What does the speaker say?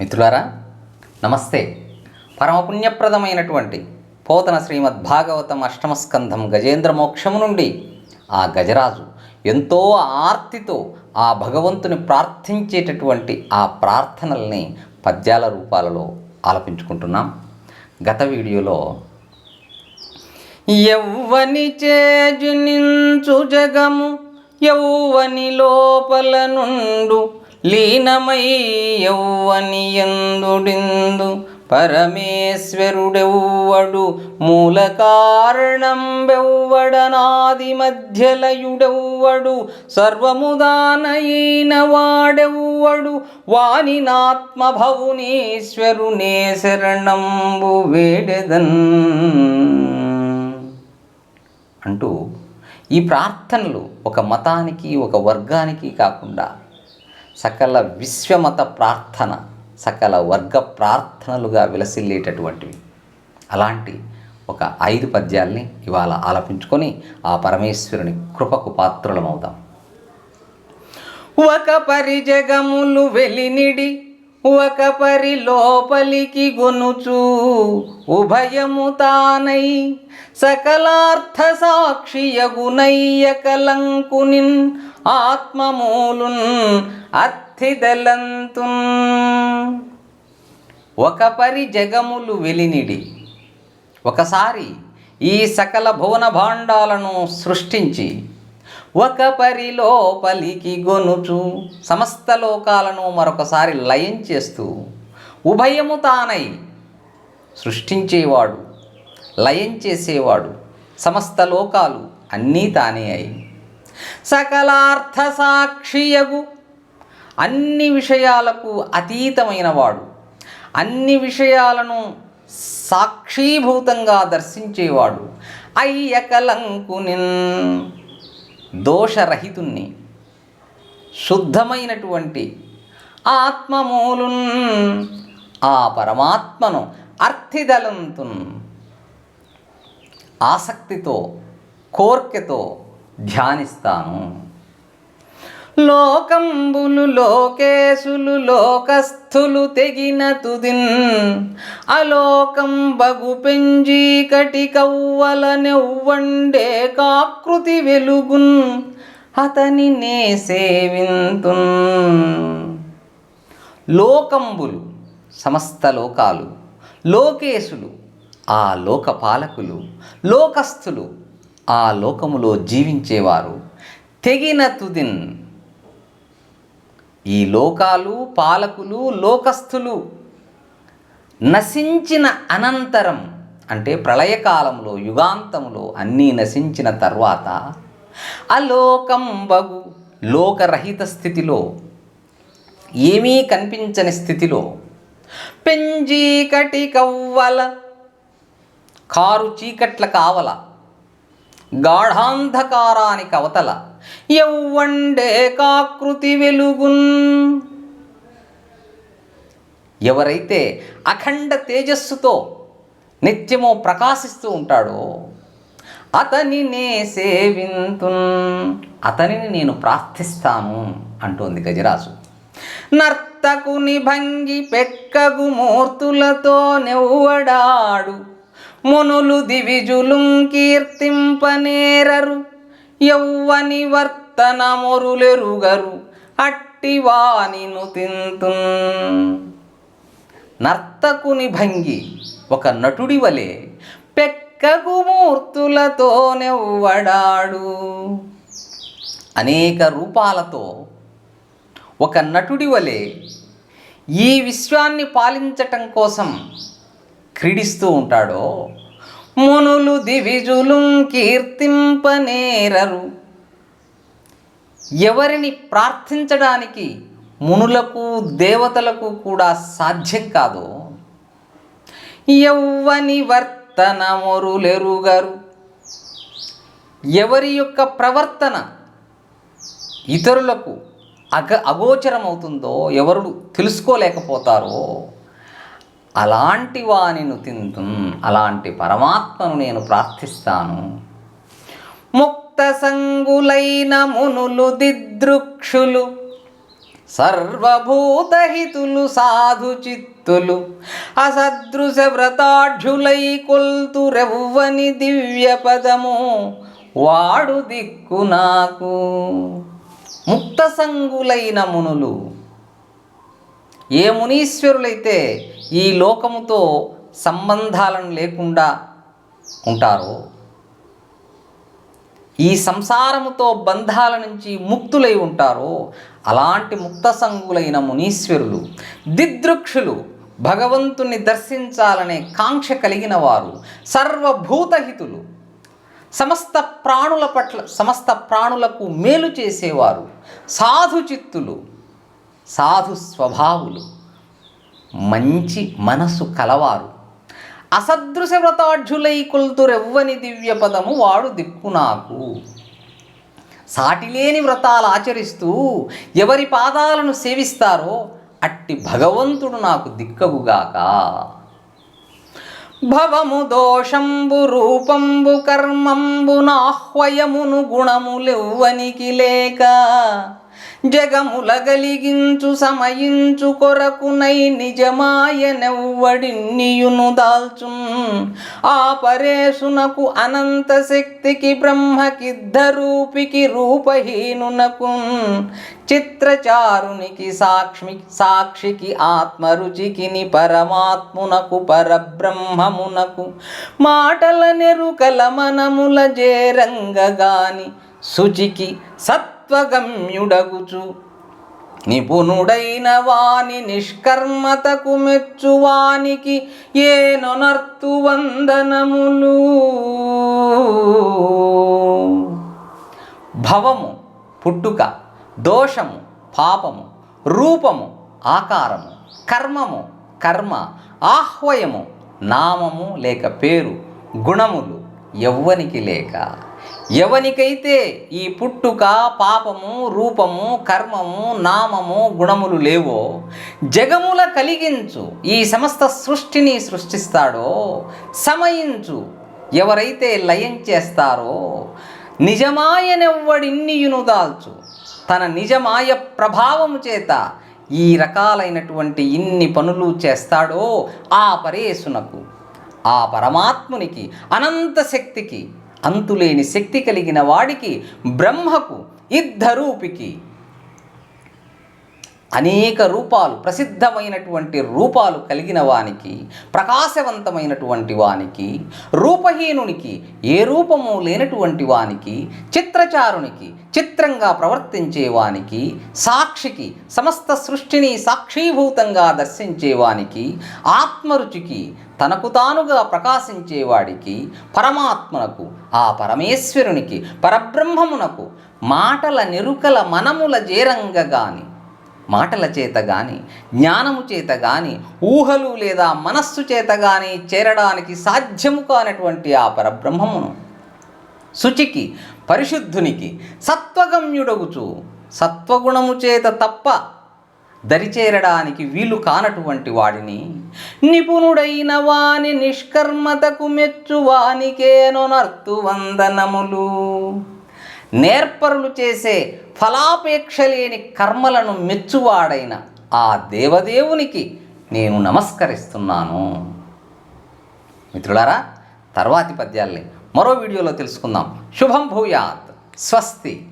మిత్రులారా నమస్తే. పరమపుణ్యప్రదమైనటువంటి పోతన శ్రీమద్ భాగవతం అష్టమస్కంధం గజేంద్ర మోక్షము నుండి ఆ గజరాజు ఎంతో ఆర్తితో ఆ భగవంతుని ప్రార్థించేటటువంటి ఆ ప్రార్థనల్ని పద్యాల రూపాలలో ఆలపించుకుంటున్నాం. గత వీడియోలో ఎవ్వని చేజునించు జగము యౌవని లోపల నుండు లీనమై యౌవని ఎందుడిందు పరమేశ్వరుడెవ్వడు మూల కారణం బెవ్వడనాది మధ్యలయుడెవ్వడు సర్వముదానయైన వాడెవ్వడు వానినాత్మభవునీశ్వరునే శరణంబు వేడెదన్ అంటూ ఈ ప్రార్థనలు ఒక మతానికి ఒక వర్గానికి కాకుండా సకల విశ్వమత ప్రార్థన సకల వర్గ ప్రార్థనలుగా విలసిల్లేటటువంటివి. అలాంటి ఒక ఐదు పద్యాల్ని ఇవాళ ఆలపించుకొని ఆ పరమేశ్వరుని కృపకు పాత్రులమవుదాం. ఒక పరి జగములు వెలినిడి ఒక పరి లోపలికి గొనుచు ఉభయము తానై సకలార్థ సాక్షియగునయ్య కలంకునిన్ ఆత్మమూలున్ అర్థిదలంతున్. ఒక పరి జగములు వెలినిడి ఒకసారి ఈ సకల భువన భాండాలను సృష్టించి ఒక పరి లోపలికి గొనుచు సమస్త లోకాలను మరొకసారి లయం చేస్తూ ఉభయము తానై సృష్టించేవాడు లయం చేసేవాడు సమస్త లోకాలు అన్నీ తానే అయి సకలార్థ సాక్షియగు అన్ని విషయాలకు అతీతమైనవాడు. అన్ని విషయాలను సాక్షీభూతంగా దర్శించేవాడు. అయ్యకలంకునిన్ దోషరహితుణ్ణి. శుద్ధమైనటువంటి ఆత్మమూలున్ ఆ పరమాత్మను అర్థిదలంతున్. ఆసక్తితో కోర్కెతో ధ్యానిస్తాను. లోకంబులు లోకేశులు లోకస్థులు తెగిన తుదిన్ అలోకం బగు పెంజీ కటి నెవ్వండే కాకృతి వెలుగున్ అతని నే సేవింతున్. లోకంబులు సమస్త లోకాలు లోకేశులు ఆ లోకపాలకులు లోకస్థులు ఆ లోకములో జీవించేవారు. తెగిన తుదిన్. ఈ లోకాలు పాలకులు లోకస్థులు. నశించిన అనంతరం అంటే ప్రళయకాలంలో యుగాంతంలో అన్నీ నశించిన తర్వాత అలోకం బగు లోకరహిత స్థితిలో ఏమీ కనిపించని స్థితిలో పెంజీకటి కవ్వల కారు చీకట్ల కావల గాఢాంధకారానికి అవతల. ఎవ్వండే కాకృతి వెలుగున్. ఎవరైతే అఖండ తేజస్సుతో నిత్యము ప్రకాశిస్తూ ఉంటాడో అతని నే సేవింతున్. అతనిని నేను ప్రార్థిస్తాను అంటోంది గజరాజు. నర్తకుని భంగి పెక్కగు మూర్తులతో నెవ్వడాడు. మునులు దివిజులుం కీర్తింపనేరరు. యౌవని వర్తన మొరులెరుగరు అట్టివానిను తింతు. నర్తకుని భంగి ఒక నటుడి వలె పెక్కగు మూర్తులతో నెవ్వడాడు. అనేక రూపాలతో ఒక నటుడి వలె ఈ విశ్వాన్ని పాలించటం కోసం క్రీడిస్తూ ఉంటాడో? మునులు దివిజులు కీర్తింపనేరరు. ఎవరిని ప్రార్థించడానికి మునులకు దేవతలకు కూడా సాధ్యం కాదు. ఎవ్వని వర్తన మొరులెరుగరు ఎవరి యొక్క ప్రవర్తన ఇతరులకు అగ అగోచరమవుతుందో ఎవరు తెలుసుకోలేకపోతారో అలాంటి వానిను తింటు అలాంటి పరమాత్మను నేను ప్రార్థిస్తాను. ముక్త సంగులైన మునులు దిదృక్షులు సర్వభూతహితులు సాధు చిత్తులు అసదృశ వ్రతాఢ్యులై కొల్తురెవ్వని దివ్య పదము వాడు దిక్కు నాకు. ముక్త సంగులైన మునులు ఏ మునీశ్వరులైతే ఈ లోకముతో సంబంధాలను లేకుండా ఉంటారో ఈ సంసారముతో బంధాల నుంచి ముక్తులై ఉంటారో అలాంటి ముక్త సంగులైన మునీశ్వరులు దిదృక్షులు భగవంతుని దర్శించాలనే కాంక్ష కలిగిన వారు సర్వభూతహితులు సమస్త ప్రాణుల పట్ల సమస్త ప్రాణులకు మేలు చేసేవారు సాధు చిత్తులు సాధు స్వభావులు మంచి మనసు కలవారు. అసదృశ వ్రతాఢ్యులై కొల్తురెవ్వని దివ్య పదము వాడు దిక్కు నాకు సాటిలేని వ్రతాలు ఆచరిస్తూ ఎవరి పాదాలను సేవిస్తారో అట్టి భగవంతుడు నాకు దిక్కగుగాక. భవము దోషంబు రూపంబు కర్మంబు నాహ్వయమును గుణములెవ్వనికి లేక. జగముల గలిగించు సమయించు కొరకునై నిజమాయనెవ్వడిన్నియును దాల్చున్. ఆ పరేశునకు అనంత శక్తికి బ్రహ్మకిద్ధరూపికి రూపహీనునకు చిత్రచారునికి సాక్షి సాక్షికి ఆత్మరుచికి పరమాత్మునకు పరబ్రహ్మమునకు. మాటల నెరుకల మనముల జేరంగగాని శుచికి సత్వగమ్యుడగుచు నిపుణుడైన వాని నిష్కర్మతకు మెచ్చువానికి ఏనొనర్తు వందనములు. భవము పుట్టుక దోషము పాపము రూపము ఆకారము కర్మము కర్మ ఆహ్వయము నామము లేక పేరు గుణములు ఎవ్వనికి లేక. ఎవనికైతే ఈ పుట్టుక పాపము రూపము కర్మము నామము గుణములు లేవో జగముల కలిగించు ఈ సమస్త సృష్టిని సృష్టిస్తాడో సమయించు ఎవరైతే లయం చేస్తారో నిజమాయనెవ్వడిన్నియును దాల్చు. తన నిజమాయ ప్రభావము చేత ఈ రకాలైనటువంటి ఇన్ని పనులు చేస్తాడో ఆ పరేసునకు ఆ పరమాత్మునికి అనంత శక్తికి అంతులేని శక్తి కలిగిన వాడికి బ్రహ్మకు ఇద్దరూపికి అనేక రూపాలు ప్రసిద్ధమైనటువంటి రూపాలు కలిగిన వానికి ప్రకాశవంతమైనటువంటి వానికి రూపహీనునికి ఏ రూపము లేనటువంటి వానికి చిత్రచారునికి చిత్రంగా ప్రవర్తించే వానికి సాక్షికి సమస్త సృష్టిని సాక్షీభూతంగా దర్శించేవానికి ఆత్మరుచికి తనకు తానుగా ప్రకాశించేవాడికి పరమాత్మనకు ఆ పరమేశ్వరునికి పరబ్రహ్మమునకు మాటల నిరుకల మనముల జేరంగగాని మాటల చేత కానీ జ్ఞానము చేత కానీ ఊహలు లేదా మనస్సు చేత కానీ చేరడానికి సాధ్యము కానటువంటి ఆ పరబ్రహ్మమును శుచికి పరిశుద్ధునికి సత్వగమ్యుడగుచు. సత్వగుణము చేత తప్ప దరిచేరడానికి వీలు కానటువంటి వాడిని నిపుణుడైన వాని నిష్కర్మతకు మెచ్చువానికేనొనర్తు వందనములు. నేర్పరులు చేసే ఫలాపేక్ష లేని కర్మలను మెచ్చువాడైన ఆ దేవదేవునికి నేను నమస్కరిస్తున్నాను. మిత్రులారా తర్వాతి పద్యాల్ని మరో వీడియోలో తెలుసుకుందాం. శుభం భూయాత్. స్వస్తి.